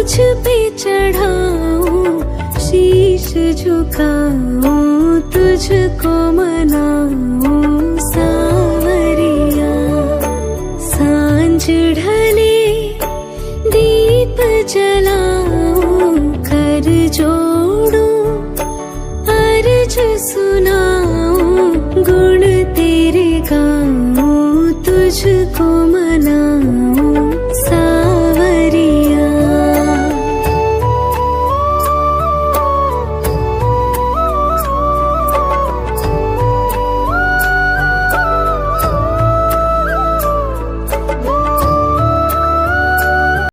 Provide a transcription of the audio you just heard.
तुझ पे चढ़ाऊं शीश झुकाऊं तुझको मनाऊं सावरिया सांझ ढले दीप जलाऊं कर जोड़ूं अर्ज सुनाऊं गुण तेरे गाऊं तुझको म